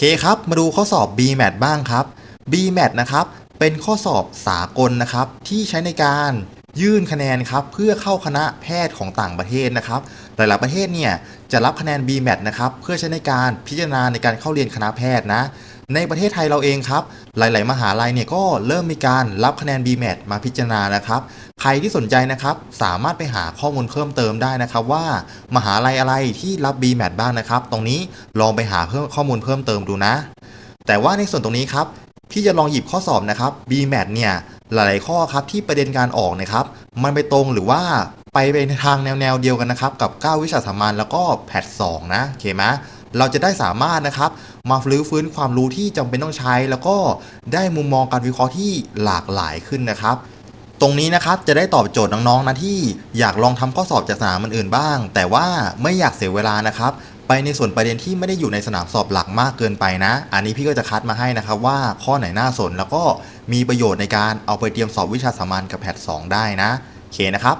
เคครับ มาดูข้อสอบ BMAT บ้างครับ BMAT นะครับ เป็นข้อสอบสากลนะครับ ที่ใช้ในการยื่นคะแนนครับ เพื่อเข้าคณะแพทย์ของต่างประเทศนะครับ หลายๆประเทศเนี่ยจะรับคะแนน BMAT นะครับ เพื่อใช้ในการพิจารณาในการเข้าเรียนคณะแพทย์นะ ในประเทศไทยเราเองครับ หลาย ๆ มหาลัยเนี่ยก็เริ่มมีการรับคะแนน BMAT มาพิจารณานะครับ ใครที่สนใจนะครับ สามารถไปหาข้อมูลเพิ่มเติมได้นะครับ ว่ามหาลัยอะไรที่รับ BMAT บ้างนะครับ ตรงนี้ลองไปหาเพิ่มข้อมูลเพิ่มเติมดูนะ แต่ว่าในส่วนตรงนี้ครับพี่จะลองหยิบข้อสอบนะครับ BMAT เนี่ยหลายๆข้อครับที่ประเด็นการออกนะครับ มันไปตรงหรือว่าไปในทางแนวแนวๆเดียวกันนะครับ กับ 9 วิชาสามัญแล้วก็แพท2นะโอเคไหม เราจะได้สามารถนะครับมาฟื้นฟื้นความรู้ที่จำเป็นต้องใช้ แล้วก็ได้มุมมองการวิเคราะห์ที่หลากหลายขึ้นนะครับ ตรงนี้นะครับจะได้ตอบโจทย์น้องๆนะที่อยากลองทำข้อสอบจากสนามอื่นๆบ้าง แต่ว่าไม่อยากเสียเวลานะครับไปในส่วนประเด็นที่ไม่ได้อยู่ในสนามสอบหลักมากเกินไปนะ อันนี้พี่ก็จะคัดมาให้นะครับว่าข้อไหนน่าสนแล้วก็มีประโยชน์ในการเอาไปเตรียมสอบวิชาสามัญกับแพท2ได้นะโอเคนะครับ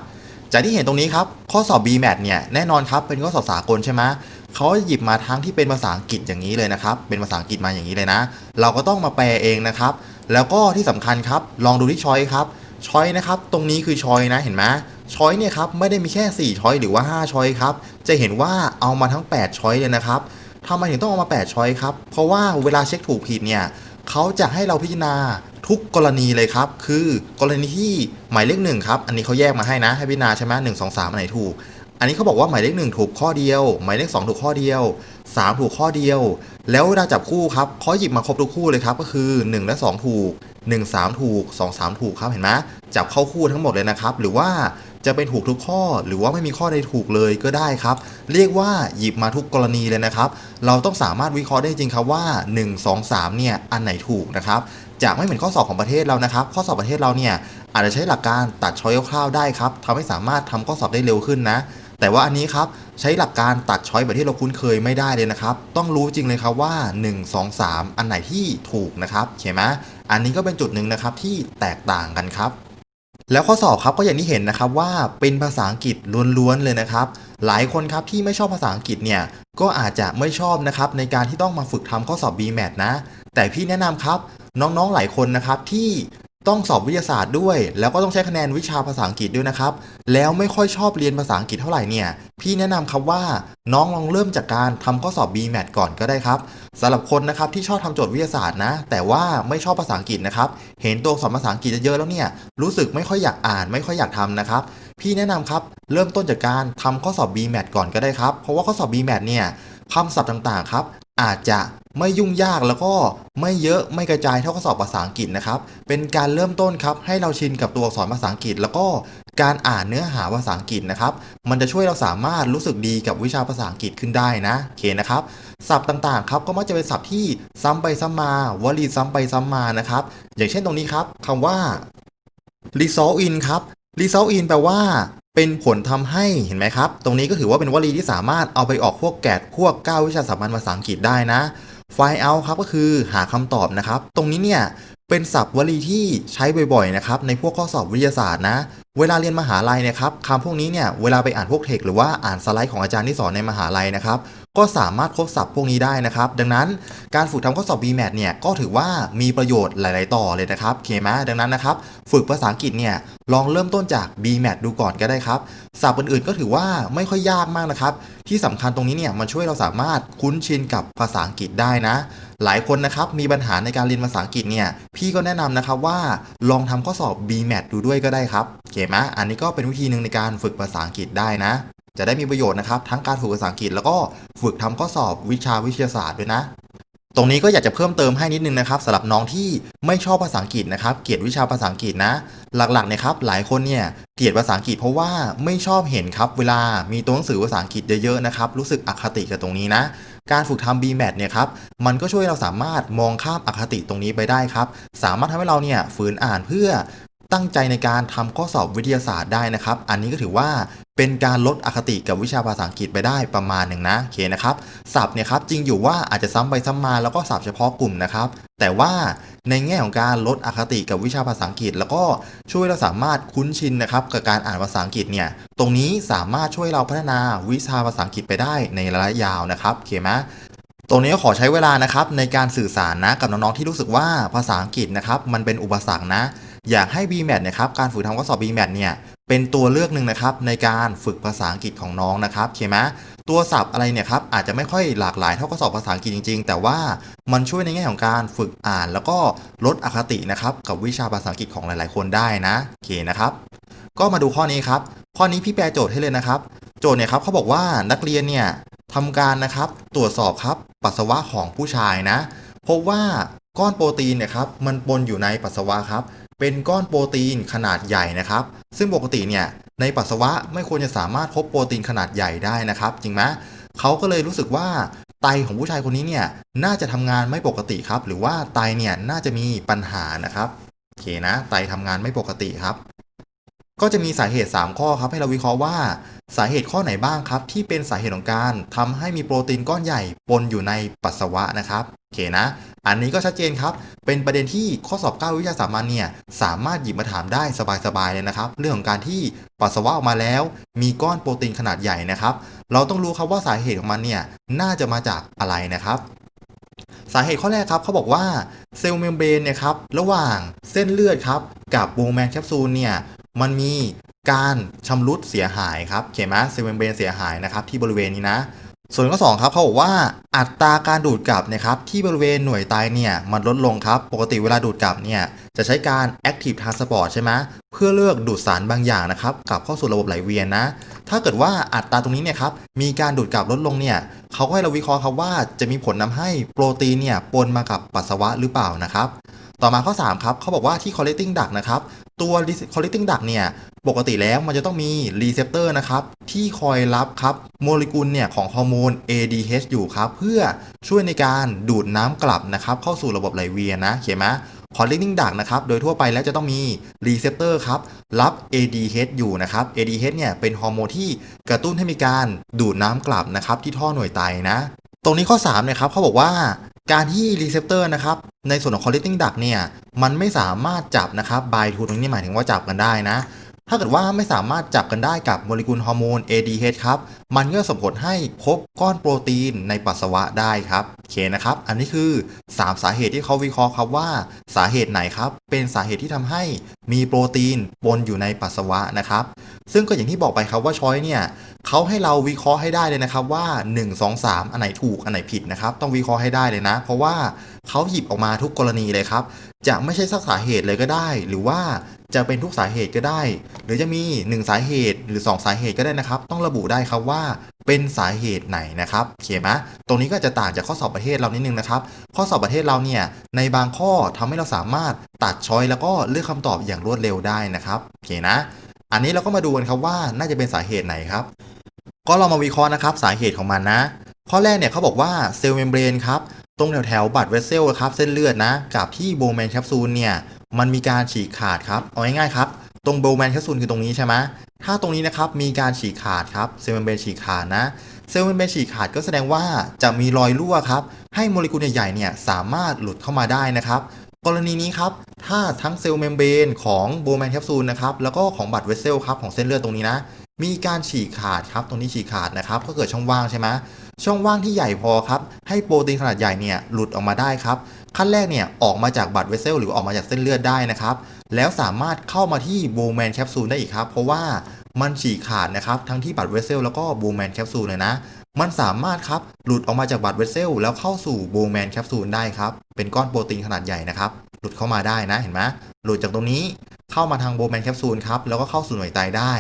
จากที่เห็นตรงนี้ครับ ข้อสอบ BMAT เนี่ยแน่นอนครับเป็นข้อสอบสากลใช่ไหม เขาจะหยิบมาทั้งที่เป็นภาษาอังกฤษอย่างนี้เลยนะครับ เป็นภาษาอังกฤษมาอย่างนี้เลยนะ เราก็ต้องมาแปลเองนะครับ แล้วก็ที่สำคัญครับ ลองดูที่ช้อยครับ ช้อยนะครับ ตรงนี้คือช้อยนะเห็นไหมช้อยเนี่ยครับไม่ได้มีแค่ 4 ช้อยหรือว่า 5 ช้อยครับ จะเห็นว่าเอามาทั้ง 8 ช้อยเลยนะครับทำไมถึงต้องเอามา 8 ช้อยครับ เพราะว่าเวลาเช็คถูกผิดเนี่ยเขาจะให้เราพิจารณาทุกกรณีเลยครับ คือกรณีที่หมายเลขหนึ่งครับ อันนี้เขาแยกมาให้นะ ให้พิจารณาใช่ไหมหนึ่งสองสามอันไหนถูก อันนี้เขาบอกว่าหมายเลขหนึ่งถูกข้อเดียว หมายเลขสองถูกข้อเดียวสามถูกข้อเดียว แล้วเวลาจับคู่ครับเขาหยิบมาครบทุกคู่เลยครับ ก็คือ1และ2ถูก1 3ถูก2 3ถูกครับเห็นไหมจับเข้าคู่ทั้งหมดเลยนะครับ หรือว่าจะเป็นถูกทุกข้อ หรือว่าไม่มีข้อใดถูกเลยก็ได้ครับ เรียกว่าหยิบมาทุกกรณีเลยนะครับ เราต้องสามารถวิเคราะห์ได้จริงครับว่า 1 2 3เนี่ยอันไหนถูกนะครับจะไม่เหมือนข้อสอบของประเทศเรานะครับ ข้อสอบประเทศเราเนี่ยอาจจะใช้หลักการตัดช้อยคร่าวๆได้ครับทำให้สามารถทำข้อสอบได้เร็วขึ้นนะ แต่ว่าอันนี้ครับใช้หลักการตัดช้อยแบบที่เราคุ้นเคยไม่ได้เลยนะครับ ต้องรู้จริงเลยครับว่า 1 2 3 อันไหนที่ถูกนะครับเห็นไหมอันนี้ก็เป็นจุดหนึ่งนะครับที่แตกต่างกันครับ แล้วข้อสอบครับก็อย่างที่เห็นนะครับว่าเป็นภาษาอังกฤษล้วนๆเลยนะครับ หลายคนครับที่ไม่ชอบภาษาอังกฤษเนี่ยก็อาจจะไม่ชอบนะครับในการที่ต้องมาฝึกทำข้อสอบ BMAT นะ แต่พี่แนะนำครับน้องๆหลายคนนะครับที่ ต้องสอบวิทยาศาสตร์ด้วย แล้วก็ต้องใช้คะแนนวิชาภาษาอังกฤษด้วยนะครับ แล้วไม่ค่อยชอบเรียนภาษาอังกฤษเท่าไหร่เนี่ย พี่แนะนำครับว่าน้องลองเริ่มจากการทำข้อสอบ BMAT ก่อนก็ได้ครับสำหรับคนนะครับที่ชอบทำโจทย์วิทยาศาสตร์นะ แต่ว่าไม่ชอบภาษาอังกฤษนะครับ เห็นตัวอักษรภาษาอังกฤษเยอะแล้วเนี่ย รู้สึกไม่ค่อยอยากอ่าน ไม่ค่อยอยากทำนะครับ พี่แนะนำครับ เริ่มต้นจากการทำข้อสอบ BMAT ก่อนก็ได้ครับ เพราะว่าข้อสอบ BMAT เนี่ยคำศัพท์ต่างๆครับอาจจะ ไม่ยุ่งยากแล้วก็ไม่เยอะไม่กระจายเท่าข้อสอบภาษาอังกฤษนะครับ เป็นการเริ่มต้นครับให้เราชินกับตัวอักษรภาษาอังกฤษ แล้วก็การอ่านเนื้อหาภาษาอังกฤษนะครับ มันจะช่วยเราสามารถรู้สึกดีกับวิชาภาษาอังกฤษขึ้นได้นะโอเคนะครับศัพท์ต่างๆครับก็มักจะเป็นศัพท์ที่ซ้ำไปซ้ำมาวลีซ้ำไปซ้ำมานะครับ อย่างเช่นตรงนี้ครับคำว่า result in ครับ result in แปลว่าเป็นผลทำให้เห็นไหมครับ ตรงนี้ก็ถือว่าเป็นวลีที่สามารถเอาไปออกพวกแกดพวก9วิชาสามัญภาษาอังกฤษได้นะ find out ครับก็คือหาคำตอบนะครับ ตรงนี้เนี่ยเป็นศัพท์วลีที่ใช้บ่อยๆนะครับในพวกข้อสอบวิทยาศาสตร์นะ เวลาเรียนมหาลัยนะครับคำพวกนี้เนี่ยเวลาไปอ่านพวกเทคหรือว่าอ่านสไลด์ของอาจารย์ที่สอนในมหาลัยนะครับ ก็สามารถครบศัพท์พวกนี้ได้นะครับ ดังนั้นการฝึกทำข้อสอบ BMAT เนี่ยก็ถือว่ามีประโยชน์หลาย ๆ ต่อเลยนะครับเคไหมดังนั้นนะครับ ฝึกภาษาอังกฤษเนี่ยลองเริ่มต้นจาก BMAT ดูก่อนก็ได้ครับศัพท์อื่น ๆ ก็ถือว่าไม่ค่อยยากมากนะครับ ที่สำคัญตรงนี้เนี่ยมันช่วยเราสามารถคุ้นชินกับภาษาอังกฤษได้นะ หลายคนนะครับมีปัญหาในการเรียนภาษาอังกฤษเนี่ยพี่ก็แนะนำนะครับว่าลองทำข้อสอบ BMAT ดูด้วยก็ได้ครับโอเคไหมอันนี้ก็เป็นวิธีหนึ่งในการฝึกภาษาอังกฤษได้นะ จะได้มีประโยชน์นะครับ ทั้งการฝึกภาษาอังกฤษแล้วก็ฝึกทำข้อสอบวิชาวิทยาศาสตร์ด้วยนะ ตรงนี้ก็อยากจะเพิ่มเติมให้นิดนึงนะครับสำหรับน้องที่ไม่ชอบภาษาอังกฤษนะครับ เกลียดวิชาภาษาอังกฤษนะ หลักๆเนี่ยครับหลายคนเนี่ยเกลียดภาษาอังกฤษเพราะว่าไม่ชอบเห็นครับเวลามีตัวหนังสือภาษาอังกฤษเยอะๆนะครับรู้สึกอคติกับตรงนี้นะการฝึกทำ BMAT เนี่ยครับ มันก็ช่วยเราสามารถมองข้ามอคติตรงนี้ไปได้ครับ สามารถทำให้เราเนี่ยฝืนอ่านเพื่อ ตั้งใจในการทำข้อสอบวิทยาศาสตร์ได้นะครับ อันนี้ก็ถือว่าเป็นการลดอคติกับวิชาภาษาอังกฤษไปได้ประมาณหนึ่งนะเคนะครับศัพท์เนี่ยครับจริงอยู่ว่าอาจจะซ้ำไปซ้ำมาแล้วก็ศัพท์เฉพาะกลุ่มนะครับแต่ว่าในแง่ของการลดอคติกับวิชาภาษาอังกฤษ แล้วก็ช่วยเราสามารถคุ้นชินนะครับกับการอ่านภาษาอังกฤษเนี่ยตรงนี้สามารถช่วยเราพัฒนาวิชาภาษาอังกฤษไปได้ในระยะยาวนะครับเคไหมตรงนี้ขอใช้เวลานะครับในการสื่อสารนะกับน้องๆที่รู้สึกว่าภาษาอังกฤษนะครับมันเป็นอุปสรรคนะ อยากให้ BMAT นะครับการฝึกทำข้อสอบ BMAT เนี่ยเป็นตัวเลือกหนึ่งนะครับในการฝึกภาษาอังกฤษของน้องนะครับเข้าไหมตัวศัพท์อะไรเนี่ยครับอาจจะไม่ค่อยหลากหลายเท่าข้อสอบภาษาอังกฤษจริง ๆ แต่ว่ามันช่วยในแง่ของการฝึกอ่าน แล้วก็ลดอคตินะครับกับวิชาภาษาอังกฤษของหลาย ๆ คนได้นะโอเคนะครับ ก็มาดูข้อนี้ครับ ข้อนี้พี่แปลโจทย์ให้เลยนะครับ โจทย์เนี่ยครับเขาบอกว่านักเรียนเนี่ยทำการนะครับตรวจสอบครับปัสสาวะของผู้ชายนะพบว่าก้อนโปรตีนเนี่ยครับมันปนอยู่ในปัสสาวะครับ เป็นก้อนโปรตีนขนาดใหญ่นะครับ ซึ่งปกติเนี่ยในปัสสาวะไม่ควรจะสามารถพบโปรตีนขนาดใหญ่ได้นะครับ จริงไหมเขาก็เลยรู้สึกว่าไตของผู้ชายคนนี้เนี่ยน่าจะทำงานไม่ปกติครับ หรือว่าไตเนี่ยน่าจะมีปัญหานะครับโอเคนะ ไตทำงานไม่ปกติครับ ก็จะมีสาเหตุ 3 ข้อครับให้เราวิเคราะห์ว่าสาเหตุข้อไหนบ้างครับ ที่เป็นสาเหตุของการทำให้มีโปรตีนก้อนใหญ่ปนอยู่ในปัสสาวะนะครับโอเคนะ อันนี้ก็ชัดเจนครับ เป็นประเด็นที่ข้อสอบ 9 วิชาสามัญเนี่ย สามารถหยิบมาถามได้สบายๆเลยนะครับ เรื่องของการที่ปัสสาวะออกมาแล้ว มีก้อนโปรตีนขนาดใหญ่นะครับ เราต้องรู้ครับว่าสาเหตุของมันเนี่ย น่าจะมาจากอะไรนะครับ สาเหตุข้อแรกครับเขาบอกว่าเซลล์เมมเบรนเนี่ยครับ ระหว่างเส้นเลือดครับ กับโบแมนแคปซูลเนี่ย มันมีการชำรุดเสียหายครับเขียนไหมเซลล์เมมเบรนเสียหายนะครับที่บริเวณนี้นะ ส่วนข้อ2ครับเขาบอกว่าอัตราการดูดกลับนะครับที่บริเวณหน่วยไตเนี่ยมันลดลงครับ ปกติเวลาดูดกลับเนี่ยจะใช้การ active transport ใช่ไหมเพื่อเลือกดูดสารบางอย่างนะครับกลับเข้าสู่ระบบไหลเวียนนะ ถ้าเกิดว่าอัตราตรงนี้เนี่ยครับมีการดูดกลับลดลงเนี่ยเขาก็ให้เราวิเคราะห์ครับว่าจะมีผลนำให้โปรตีนเนี่ยปนมากับปัสสาวะหรือเปล่านะครับต่อมาข้อ 3 ครับเขาบอกว่าที่ collecting duct นะครับ ตัว collecting duct เนี่ย ปกติแล้วมันจะต้องมีรีเซพเตอร์นะครับ ที่คอยรับครับ โมเลกุลเนี่ย ของฮอร์โมน ADH อยู่ครับ เพื่อช่วยในการดูดน้ำกลับนะครับ เข้าสู่ระบบไหลเวียนนะเขียนไหม collecting duct นะครับ โดยทั่วไปแล้วจะต้องมีรีเซพเตอร์ครับ รับ ADH อยู่นะครับ ADH เนี่ย เป็นฮอร์โมนที่กระตุ้นให้มีการดูดน้ำกลับนะครับ ที่ท่อหน่วยไตนะ ตรงนี้ข้อ3เนี่ยครับเขาบอกว่า การที่รีเซพเตอร์นะครับในส่วนของ collecting duct เนี่ยมันไม่สามารถจับนะครับ bind to ตรงนี้หมายถึงว่าจับกันได้นะ ถ้าเกิดว่าไม่สามารถจับกันได้กับโมเลกุลฮอร์โมน ADH ครับ มันก็ส่งผลให้พบก้อนโปรตีนในปัสสาวะได้ครับโอเคนะครับ อันนี้คือ 3 สาเหตุที่เขาวิเคราะห์ครับว่าสาเหตุไหนครับ เป็นสาเหตุที่ทำให้มีโปรตีนปนอยู่ในปัสสาวะนะครับ ซึ่งก็อย่างที่บอกไปครับว่าช้อยเนี่ยเขาให้เราวิเคราะห์ให้ได้เลยนะครับว่า 1 2 3 อันไหนถูกอันไหนผิดนะครับ ต้องวิเคราะห์ให้ได้เลยนะ เพราะว่าเขาหยิบออกมาทุกกรณีเลยครับ จะไม่ใช่สักสาเหตุเลยก็ได้ หรือว่าจะเป็นทุกสาเหตุก็ได้ หรือจะมี 1 สาเหตุหรือ 2 สาเหตุก็ได้นะครับ ต้องระบุได้ครับว่าเป็นสาเหตุไหนนะครับโอเคไหมตรงนี้ก็จะต่างจากข้อสอบประเทศเรานิดนึงนะครับ ข้อสอบประเทศเราเนี่ยในบางข้อทำให้เราสามารถตัดช้อยแล้วก็เลือกคำตอบอย่างรวดเร็วได้นะครับโอเคนะ อันนี้เราก็มาดูกันครับว่าน่าจะเป็นสาเหตุไหนครับ ก็เรามาวิเคราะห์นะครับสาเหตุของมันนะ ข้อแรกเนี่ยเขาบอกว่าเซลล์เมมเบรนครับตรงแถวแถวบัตรเวสเซลครับเส้นเลือดนะ กับที่โบแมนแคปซูลเนี่ยมันมีการฉีกขาดครับเอาง่ายๆครับ ตรงโบลแมนแคปซูลคือตรงนี้ใช่ไหมถ้าตรงนี้นะครับมีการฉีกขาดครับเซลล์เมมเบรนฉีกขาดนะ เซลล์เมมเบรนฉีกขาดก็แสดงว่าจะมีรอยรั่วครับ ให้โมเลกุลใหญ่ๆเนี่ยสามารถหลุดเข้ามาได้นะครับ กรณีนี้ครับ ถ้าทั้งเซลล์เมมเบรนของโบแมนแคปซูลนะครับ แล้วก็ของบัตรเวสเซลครับของเส้นเลือดตรงนี้นะ มีการฉีกขาดครับ ตรงนี้ฉีกขาดนะครับ ก็เกิดช่องว่างใช่ไหมช่องว่างที่ใหญ่พอครับ ให้โปรตีนขนาดใหญ่เนี่ยหลุดออกมาได้ครับ ขั้นแรกเนี่ยออกมาจากบัตรเวสเซลหรือออกมาจากเส้นเลือดได้นะครับ แล้วสามารถเข้ามาที่โบแมนแคปซูลได้อีกครับ เพราะว่ามันฉีกขาดนะครับทั้งที่บัตรเวสเซลแล้วก็โบแมนแคปซูลเลยนะ มันสามารถครับหลุดออกมาจากบัตรเวสเซลแล้วเข้าสู่โบแมนแคปซูลได้ครับ เป็นก้อนโปรตีนขนาดใหญ่นะครับ หลุดเข้ามาได้นะเห็นไหมหลุดจากตรงนี้เข้ามาทางโบแมนแคปซูลครับแล้วก็เข้าสู่หน่วยไตได้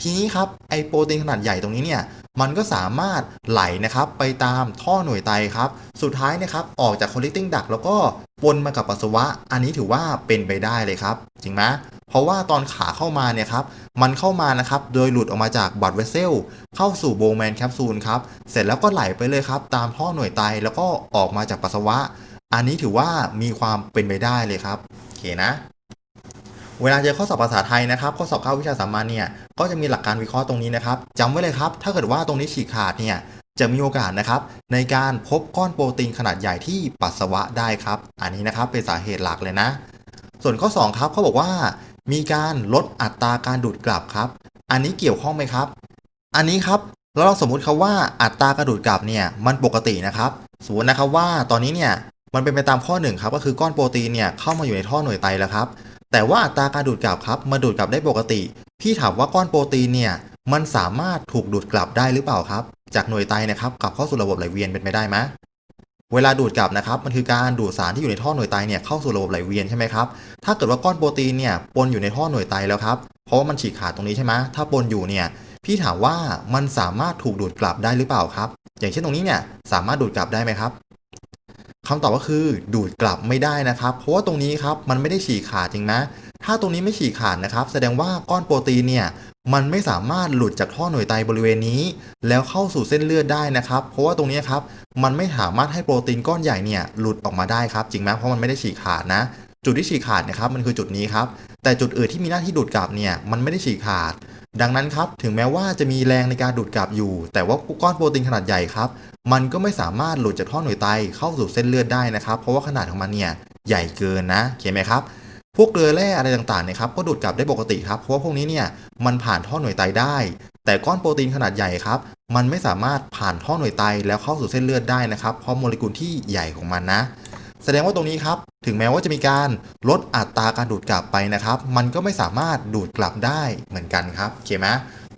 ทีนี้ครับไอโปรตีนขนาดใหญ่ตรงนี้เนี่ยมันก็สามารถไหลนะครับไปตามท่อหน่วยไตครับ สุดท้ายนะครับออกจาก collecting duct แล้วก็ปนมากับปัสสาวะ อันนี้ถือว่าเป็นไปได้เลยครับ จริงไหมเพราะว่าตอนขาเข้ามาเนี่ยครับมันเข้ามานะครับโดยหลุดออกมาจากบัตเวสเซลเข้าสู่โบแมนแคปซูลครับเสร็จแล้วก็ไหลไปเลยครับตามท่อหน่วยไตแล้วก็ออกมาจากปัสสาวะ อันนี้ถือว่ามีความเป็นไปได้เลยครับโอเคนะ เวลาเจอข้อสอบภาษาไทยนะครับ ข้อสอบเข้าวิชาสามัญเนี่ย ก็จะมีหลักการวิเคราะห์ตรงนี้นะครับจำไว้เลยครับ ถ้าเกิดว่าตรงนี้ฉีกขาดเนี่ย จะมีโอกาสนะครับ ในการพบก้อนโปรตีนขนาดใหญ่ที่ปัสสาวะได้ครับ อันนี้นะครับเป็นสาเหตุหลักเลยนะ ส่วนข้อ 2 ครับเขาบอกว่า มีการลดอัตราการดูดกลับครับ อันนี้เกี่ยวข้องไหมครับ อันนี้ครับแล้วเราสมมุติครับว่าอัตราการดูดกลับเนี่ยมันปกตินะครับ สมมตินะครับว่าตอนนี้เนี่ยมันเป็นไปตามข้อหนึ่งครับก็คือก้อนโปรตีนเนี่ยเข้ามาอยู่ในท่อหน่วยไตแล้วครับ แต่ว่าอัตราการดูดกลับครับมาดูดกลับได้ปกติ พี่ถามว่าก้อนโปรตีนเนี่ยมันสามารถถูกดูดกลับได้หรือเปล่าครับ จากหน่วยไตนะครับกลับเข้าสู่ระบบไหลเวียนเป็นไปได้ไหมเวลาดูดกลับนะครับมันคือการดูดสารที่อยู่ในท่อหน่วยไตเนี่ยเข้าสู่ระบบไหลเวียนใช่ไหมครับถ้าเกิดว่าก้อนโปรตีนเนี่ยปนอยู่ในท่อหน่วยไตแล้วครับเพราะว่ามันฉีกขาดตรงนี้ใช่ไหมถ้าปนอยู่เนี่ยพี่ถามว่ามันสามารถถูกดูดกลับได้หรือเปล่าครับ อย่างเช่นตรงนี้เนี่ยสามารถดูดกลับได้ไหมครับ คำตอบก็คือดูดกลับไม่ได้นะครับ เพราะว่าตรงนี้ครับมันไม่ได้ฉีกขาดจริงนะ ถ้าตรงนี้ไม่ฉีกขาดนะครับ แสดงว่าก้อนโปรตีนเนี่ยมันไม่สามารถหลุดจากท่อหน่วยไตบริเวณนี้ แล้วเข้าสู่เส้นเลือดได้นะครับ เพราะว่าตรงนี้ครับมันไม่สามารถให้โปรตีนก้อนใหญ่เนี่ยหลุดออกมาได้ครับ จริงไหมเพราะมันไม่ได้ฉีกขาดนะ จุดที่ฉีกขาดนะครับมันคือจุดนี้ครับ แต่จุดอื่นที่มีหน้าที่ดูดกลับเนี่ยมันไม่ได้ฉีกขาด ดังนั้นครับถึงแม้ว่าจะมีแรงในการดูดกลับอยู่ แต่ว่าก้อนโปรตีนขนาดใหญ่ครับ มันก็ไม่สามารถหลุดจากท่อหน่วยไตเข้าสู่เส้นเลือดได้นะครับ เพราะว่าขนาดของมันเนี่ยใหญ่เกินนะเขียนไหมครับพวกเกลือแร่อะไรต่างๆนี่ยครับก็ดูดกลับได้ปกติครับเพราะว่าพวกนี้เนี่ยมันผ่านท่อหน่วยไตได้ แต่ก้อนโปรตีนขนาดใหญ่ครับมันไม่สามารถผ่านท่อหน่วยไตแล้วเข้าสู่เส้นเลือดได้นะครับเพราะโมเลกุลที่ใหญ่ของมันนะ แสดงว่าตรงนี้ครับ ถึงแม้ว่าจะมีการลดอัตราการดูดกลับไปนะครับ มันก็ไม่สามารถดูดกลับได้เหมือนกันครับโอเคไหม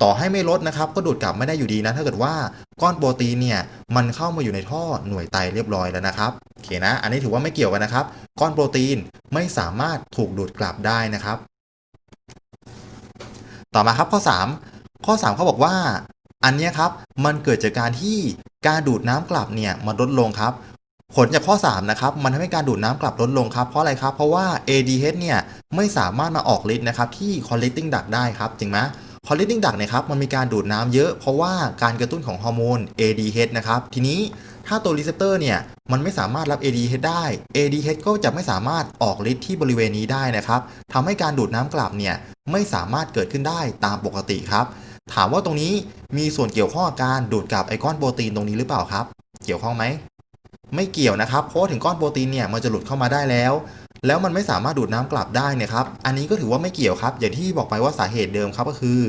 ต่อให้ไม่ลดนะครับ ก็ดูดกลับไม่ได้อยู่ดีนะ ถ้าเกิดว่าก้อนโปรตีนเนี่ยมันเข้ามาอยู่ในท่อหน่วยไตเรียบร้อยแล้วนะครับโอเคนะ อันนี้ถือว่าไม่เกี่ยวกันนะครับ ก้อนโปรตีนไม่สามารถถูกดูดกลับได้นะครับ ต่อมาครับข้อ 3 ข้อ 3 เขาบอกว่า อันนี้ครับมันเกิดจากการที่การดูดน้ำกลับเนี่ยมันลดลงครับ ผลจากข้อ 3 นะครับ มันทำให้การดูดน้ำกลับลดลงครับ เพราะอะไรครับ เพราะว่า ADH เนี่ย ไม่สามารถมาออกฤทธิ์นะครับที่ collecting duct ได้ครับ จริงไหม collecting duct เนี่ยครับ มันมีการดูดน้ำเยอะ เพราะว่าการกระตุ้นของฮอร์โมน ADH นะครับ ทีนี้ถ้าตัวรีเซพเตอร์เนี่ย มันไม่สามารถรับ ADH ได้ ADH ก็จะไม่สามารถออกฤทธิ์ที่บริเวณนี้ได้นะครับทำให้การดูดน้ำกลับเนี่ย ไม่สามารถเกิดขึ้นได้ตามปกติครับ ถามว่าตรงนี้มีส่วนเกี่ยวข้องกับการดูดกลับไอก้อนโปรตีนตรงนี้หรือเปล่าครับ เกี่ยวข้องไหม ไม่เกี่ยวนะครับ เพราะถึงก้อนโปรตีนเนี่ยมันจะหลุดเข้ามาได้แล้ว แล้วมันไม่สามารถดูดน้ำกลับได้เนี่ยครับ อันนี้ก็ถือว่าไม่เกี่ยวครับ อย่างที่บอกไปว่าสาเหตุเดิมครับก็คือ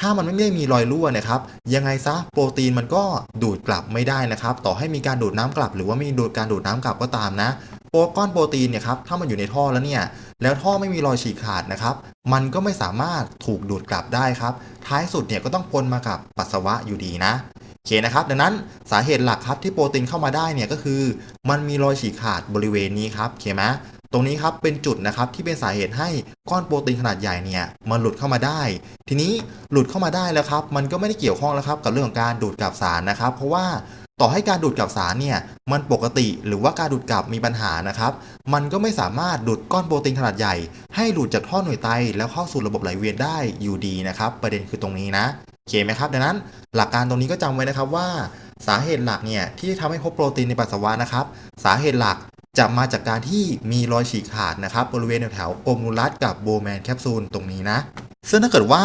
ถ้ามันไม่ได้มีรอยรั่วนะครับ ยังไงซะโปรตีนมันก็ดูดกลับไม่ได้นะครับ ต่อให้มีการดูดน้ำกลับ หรือว่าไม่มีดูดการดูดน้ำกลับก็ตามนะ โปรก้อนโปรตีนเนี่ยครับถ้ามันอยู่ในท่อแล้วเนี่ยแล้วท่อไม่มีรอยฉีกขาดนะครับ มันก็ไม่สามารถถูกดูดกลับได้ครับ ท้ายสุดเนี่ยก็ต้องปนมากับปัสสาวะอยู่ดีนะโอเคนะครับ ดังนั้นสาเหตุหลักครับที่โปรตีนเข้ามาได้เนี่ยก็คือ มันมีรอยฉีกขาดบริเวณนี้ครับโอเคไหมตรงนี้ครับเป็นจุดนะครับที่เป็นสาเหตุให้ก้อนโปรตีนขนาดใหญ่เนี่ยมันหลุดเข้ามาได้ ทีนี้หลุดเข้ามาได้แล้วครับ มันก็ไม่ได้เกี่ยวข้องแล้วครับกับเรื่องของการดูดกลับสารนะครับ เพราะว่า ต่อให้การดูดกลับสารเนี่ยมันปกติหรือว่าการดูดกลับมีปัญหานะครับ มันก็ไม่สามารถดูดก้อนโปรตีนขนาดใหญ่ ให้หลุดจากท่อหน่วยไต แล้วเข้าสู่ระบบไหลเวียนได้อยู่ดีนะครับ ประเด็นคือตรงนี้นะโอเคไหมครับดังนั้น หลักการตรงนี้ก็จำไว้นะครับว่า สาเหตุหลักเนี่ยที่ทำให้พบโปรตีนในปัสสาวะนะครับ สาเหตุหลักจะมาจากการที่มีรอยฉีกขาดนะครับบริเวณแถวโกมูลัสกับโบแมนแคปซูลตรงนี้นะ ซึ่งถ้าเกิดว่า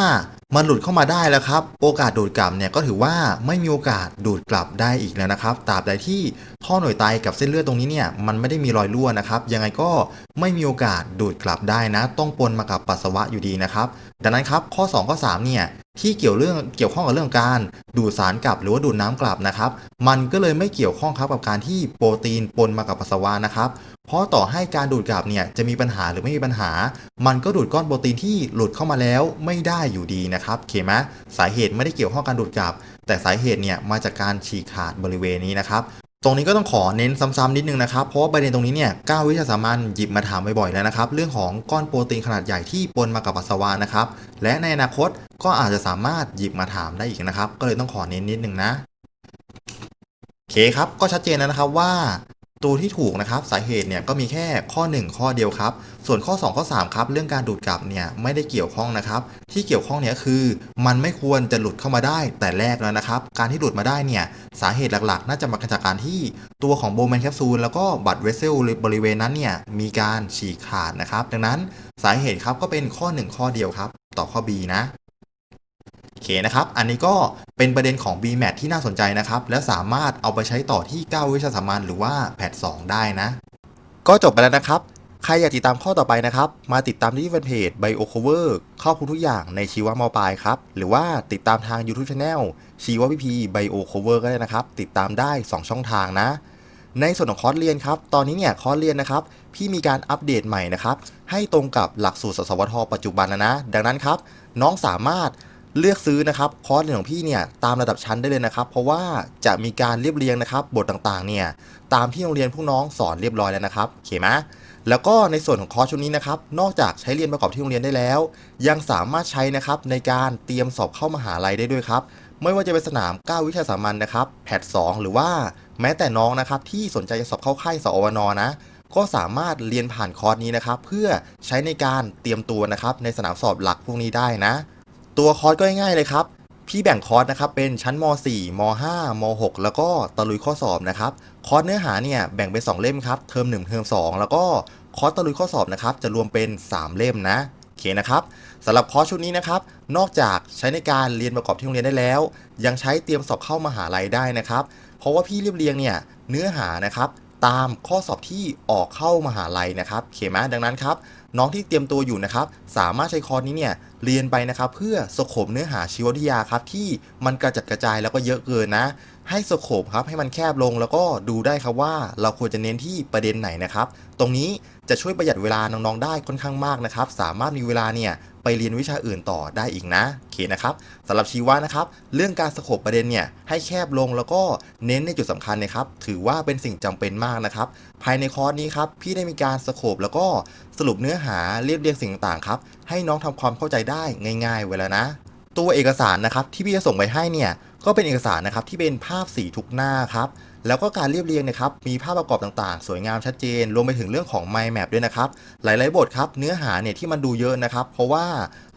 มันหลุดเข้ามาได้แล้วครับ โอกาสดูดกลับเนี่ยก็ถือว่าไม่มีโอกาสดูดกลับได้อีกแล้วนะครับตราบใดที่ท่อหน่วยไตกับเส้นเลือดตรงนี้เนี่ยมันไม่ได้มีรอยรั่วนะครับ ยังไงก็ไม่มีโอกาสดูดกลับได้นะ ต้องปนมากับปัสสาวะอยู่ดีนะครับ ดังนั้นครับข้อ 2 ข้อ 3 เนี่ย ที่เกี่ยวเรื่องเกี่ยวข้องกับเรื่องการดูดสารกลับหรือว่าดูดน้ำกลับนะครับ มันก็เลยไม่เกี่ยวข้องครับกับการที่โปรตีนปนมากับปัสสาวะนะครับ เพราะต่อให้การดูดกลับเนี่ยจะมีปัญหาหรือไม่มีปัญหา มันก็ดูดก้อนโปรตีนที่หลุดเข้ามาแล้วไม่ได้อยู่ดีนะครับโอเคไหมสาเหตุไม่ได้เกี่ยวข้องกับการดูดกลับ แต่สาเหตุเนี่ยมาจากการฉีกขาดบริเวณนี้นะครับ ตรงนี้ก็ต้องขอเน้นซ้ำๆนิดนึงนะครับ เพราะว่าประเด็นตรงนี้เนี่ยก้าววิชาสามัญหยิบมาถามบ่อยๆแล้วนะครับ เรื่องของก้อนโปรตีนขนาดใหญ่ที่ปนมากับปัสสาวะนะครับ และในอนาคตก็อาจจะสามารถหยิบมาถามได้อีกนะครับ ก็เลยต้องขอเน้นนิดนึงนะโอเคครับ ก็ชัดเจนแล้วนะครับว่า ตัวที่ถูกนะครับสาเหตุเนี่ยก็มีแค่ข้อ 1 ข้อเดียวครับ ส่วนข้อ 2 ข้อ 3 ครับ เรื่องการดูดกลับเนี่ยไม่ได้เกี่ยวข้องนะครับ ที่เกี่ยวข้องเนี่ยคือ มันไม่ควรจะหลุดเข้ามาได้แต่แรกแล้วนะครับ การที่หลุดมาได้เนี่ยสาเหตุหลักๆ น่าจะมาจากการที่ตัวของโบแมนแคปซูลแล้วก็บัตเวสเซลบริเวณนั้นเนี่ยมีการฉีกขาดนะครับ ดังนั้นสาเหตุครับก็เป็นข้อ 1 ข้อเดียวครับต่อข้อ B นะ เคนะครับ อันนี้ก็เป็นประเด็นของ BMAT ที่น่าสนใจนะครับ และสามารถเอาไปใช้ต่อที่ 9 วิชาสามัญหรือว่าแพท2ได้นะ ก็จบไปแล้วนะครับ ใครอยากติดตามข้อต่อไปนะครับ มาติดตามที่แฟนเพจ BioCover ครอบคลุมทุกอย่างในชีวมอปลายครับ หรือว่าติดตามทาง YouTube Channel ชีววิพี BioCover ก็ได้นะครับ ติดตามได้ 2 ช่องทางนะ ในส่วนของคอร์สเรียนครับ ตอนนี้เนี่ยคอร์สเรียนนะครับ พี่มีการอัปเดตใหม่นะครับ ให้ตรงกับหลักสูตรสสวทปัจจุบันนะนะ ดังนั้นครับ น้องสามารถ เลือกซื้อนะครับคอร์สเรียนของพี่เนี่ยตามระดับชั้นได้เลยนะครับ เพราะว่าจะมีการเรียบเรียงนะครับบทต่างๆเนี่ยตามที่โรงเรียนพวกน้องสอนเรียบร้อยแล้วนะครับโอเคไหมแล้วก็ในส่วนของคอร์สชุดนี้นะครับนอกจากใช้เรียนประกอบที่โรงเรียนได้แล้ว ยังสามารถใช้นะครับในการเตรียมสอบเข้ามหาลัยได้ด้วยครับไม่ว่าจะเป็นสนาม 9 วิชาสามัญนะครับแพท2หรือว่าแม้แต่น้องนะครับที่สนใจจะสอบเข้าค่ายสอวนนะก็สามารถเรียนผ่านคอร์สนี้นะครับ เพื่อใช้ในการเตรียมตัวนะครับในสนามสอบหลักพวกนี้ได้นะ ตัวคอร์สก็ง่ายๆเลยครับ พี่แบ่งคอร์สนะครับเป็นชั้นม .4 ม .5 ม .6 แล้วก็ตะลุยข้อสอบนะครับ คอร์สเนื้อหาเนี่ยแบ่งเป็น 2 เล่มครับ เทอม1เทอม2 แล้วก็คอร์สตะลุยข้อสอบนะครับจะรวมเป็น 3 เล่มนะโอเคนะครับสำหรับคอร์สชุดนี้นะครับ นอกจากใช้ในการเรียนประกอบที่โรงเรียนได้แล้ว ยังใช้เตรียมสอบเข้ามหาลัยได้นะครับ เพราะว่าพี่เรียบเรียงเนี่ยเนื้อหานะครับ ตามข้อสอบที่ออกเข้ามหาลัยนะครับโอเคไหมดังนั้นครับ น้องที่เตรียมตัวอยู่นะครับ สามารถใช้คอร์สนี้เนี่ยเรียนไปนะครับ เพื่อสโคบเนื้อหาชีววิทยาครับที่มันกระจัดกระจายแล้วก็เยอะเกินนะ ให้สโคบครับให้มันแคบลงแล้วก็ดูได้ครับว่าเราควรจะเน้นที่ประเด็นไหนนะครับ ตรงนี้จะช่วยประหยัดเวลาน้องๆได้ค่อนข้างมากนะครับ สามารถมีเวลาเนี่ยไปเรียนวิชาอื่นต่อได้อีกนะโอเคนะครับสำหรับชีวะนะครับ เรื่องการสโคบประเด็นเนี่ยให้แคบลงแล้วก็เน้นในจุดสำคัญนะครับ ถือว่าเป็นสิ่งจำเป็นมากนะครับ ภายในคอร์สนี้ครับพี่ได้มีการสโคบแล้วก็สรุปเนื้อหาเรียบเรียงสิ่งต่างๆครับให้น้องทำความเข้าใจได้ง่าย ๆ ไว้แล้วนะ ตัวเอกสารนะครับที่พี่จะส่งไปให้เนี่ย ก็เป็นเอกสารนะครับที่เป็นภาพสีทุกหน้าครับ แล้วก็การเรียบเรียงเนะครับ มีภาพประกอบต่างๆ สวยงามชัดเจน รวมไปถึงเรื่องของ mind map ด้วยนะครับ หลายๆ บทครับ เนื้อหาเนี่ยที่มันดูเยอะนะครับ เพราะว่า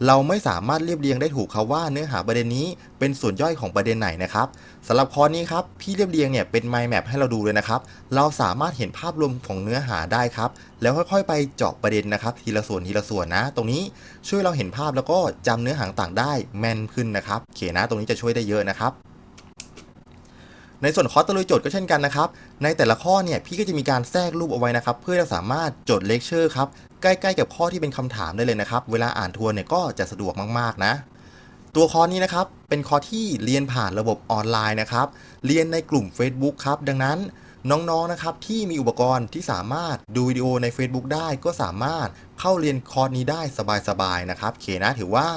เราไม่สามารถเรียบเรียงได้ถูกครับว่าเนื้อหาประเด็นนี้เป็นส่วนย่อยของประเด็นไหนนะครับสำหรับคอร์สนี้ครับ พี่เรียบเรียงเนี่ยเป็น mind map ให้เราดูเลยนะครับ เราสามารถเห็นภาพรวมของเนื้อหาได้ครับ แล้วค่อยๆ ไปเจาะประเด็นนะครับ ทีละส่วนทีละส่วนนะ ตรงนี้ช่วยเราเห็นภาพแล้วก็จำเนื้อหาต่างได้แม่นขึ้นนะครับเคนะตรงนี้จะช่วยได้เยอะนะครับ ในส่วนคอร์สตะลุยโจทย์ก็เช่นกันนะครับ ในแต่ละข้อเนี่ยพี่ก็จะมีการแทรกรูปเอาไว้นะครับ เพื่อจะสามารถจดเลคเชอร์ครับใกล้ๆ กับข้อที่เป็นคำถามได้เลยนะครับ เวลาอ่านทวนเนี่ยก็จะสะดวกมากๆนะ ตัวคอร์สนี้นะครับเป็นคอร์สที่เรียนผ่านระบบออนไลน์นะครับ เรียนในกลุ่ม Facebook ครับ ดังนั้นน้องๆนะครับที่มีอุปกรณ์ที่สามารถดูวิดีโอใน Facebook ได้ก็สามารถเข้าเรียนคอร์สนี้ได้สบายๆนะครับเคนะถือว่า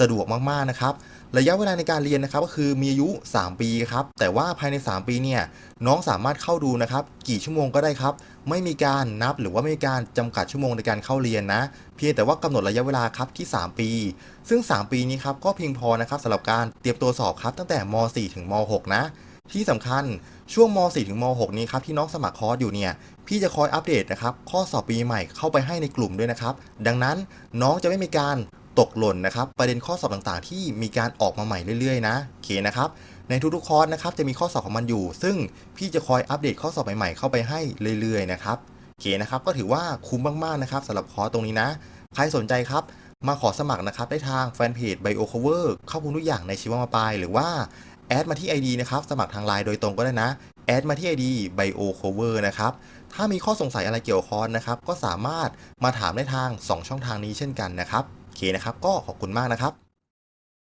สะดวกมากๆนะครับ ระยะเวลาในการเรียนนะครับก็คือมีอายุ 3 ปีครับแต่ว่าภายใน 3 ปีเนี่ยน้องสามารถเข้าดูนะครับกี่ชั่วโมงก็ได้ครับ ไม่มีการนับหรือว่าไม่มีการจำกัดชั่วโมงในการเข้าเรียนนะ เพียงแต่ว่ากำหนดระยะเวลาครับที่ 3 ปี ซึ่ง 3 ปีนี้ครับก็เพียงพอนะครับสำหรับการเตรียมตัวสอบครับตั้งแต่ม .4 ถึงม .6 นะที่สำคัญช่วงม .4 ถึงม .6 นี้ครับที่น้องสมัครคอร์สอยู่เนี่ยพี่จะคอยอัปเดตนะครับข้อสอบปีใหม่เข้าไปให้ในกลุ่มด้วยนะครับ ดังนั้นน้องจะไม่มีการ ตกหล่นนะครับประเด็นข้อสอบต่างๆ ที่มีการออกมาใหม่เรื่อยๆ นะโอเคนะครับในทุกๆคอร์สนะครับจะมีข้อสอบของมันอยู่ ซึ่งพี่จะคอยอัปเดตข้อสอบใหม่ๆเข้าไปให้เรื่อยๆนะครับโอเคนะครับก็ถือว่าคุ้มมากๆนะครับสำหรับคอร์สตรงนี้นะ ใครสนใจครับมาขอสมัครนะครับได้ทางแฟนเพจ BioCover เข้าคุณทุกอย่างในชีวมาปลายหรือว่าแอดมาที่ ID นะครับสมัครทางไลน์โดยตรงก็ได้นะแอดมาที่ ID BioCover นะครับ ถ้ามีข้อสงสัยอะไรเกี่ยวกับคอร์สนะครับ ก็สามารถมาถามได้ทาง 2 ช่องทางนี้เช่นกันนะครับ เคนะครับ ก็ขอบคุณมากนะครับ